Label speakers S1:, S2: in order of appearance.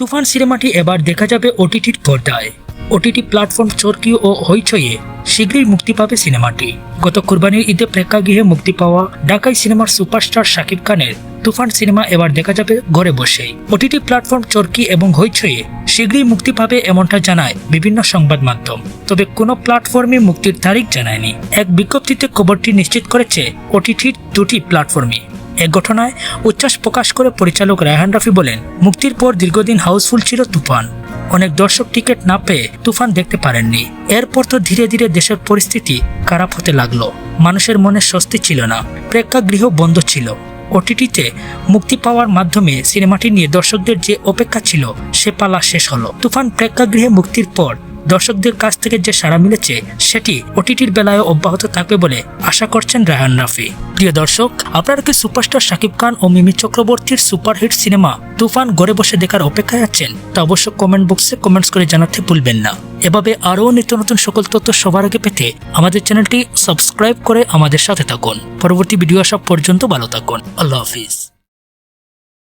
S1: তুফান সিনেমাটি এবার দেখা যাবে ওটিটির পর্দায়। ওটিটি প্ল্যাটফর্ম চরকি ও হইচইয়ে শীঘ্রই মুক্তি পাবে সিনেমাটি। গত কুরবানির ঈদে প্রেক্ষাগৃহে মুক্তি পাওয়া ঢাকাই সিনেমার সুপারস্টার শাকিব খানের তুফান সিনেমা এবার দেখা যাবে ঘরে বসেই। ওটিটি প্ল্যাটফর্ম চরকি এবং হইচইয়ে শীঘ্রই মুক্তি পাবে এমনটা জানায় বিভিন্ন সংবাদ মাধ্যম। তবে কোনো প্ল্যাটফর্মে মুক্তির তারিখ জানায়নি। এক বিজ্ঞপ্তিতে খবরটি নিশ্চিত করেছে, ওটিটির দুটি প্ল্যাটফর্মে এ ঘটনায় উচ্ছ্বাস প্রকাশ করে পরিচালক রায়হান রাফি বলেন, মুক্তির পর দীর্ঘদিন হাউসফুল ছিল তুফান। অনেক দর্শক টিকিট না পেয়ে তুফান দেখতে পারেননি। এরপর তো ধীরে ধীরে দেশের পরিস্থিতি খারাপ হতে লাগল। মানুষের মনে স্বস্তি ছিল না। প্রেক্ষাগৃহ বন্ধ ছিল। ওটিটিতে মুক্তি পাওয়ার মাধ্যমে সিনেমাটি নিয়ে দর্শকদের যে অপেক্ষা ছিল, সে পালা শেষ হলো। তুফান প্রেক্ষাগৃহে মুক্তির পর দর্শকদের কাছ থেকে যে সাড়া মিলেছে, সেটি ওটিটির বেলায় অব্যাহত থাকবে বলে আশা করছেন রায়হান রাফি। প্রিয় দর্শক, আপনারা কি সুপারস্টার শাকিব খান ও মিমি চক্রবর্তীর সুপারহিট সিনেমা তুফান ঘরে বসে দেখার অপেক্ষায় আছেন? তা অবশ্য কমেন্ট বক্সে কমেন্টস করে জানাতে ভুলবেন না। এভাবে আরও নিত্য নতুন সকল তথ্য সবার আগে পেতে আমাদের চ্যানেলটি সাবস্ক্রাইব করে আমাদের সাথে থাকুন। পরবর্তী ভিডিও আসা পর্যন্ত ভালো থাকুন। আল্লাহ হাফিজ।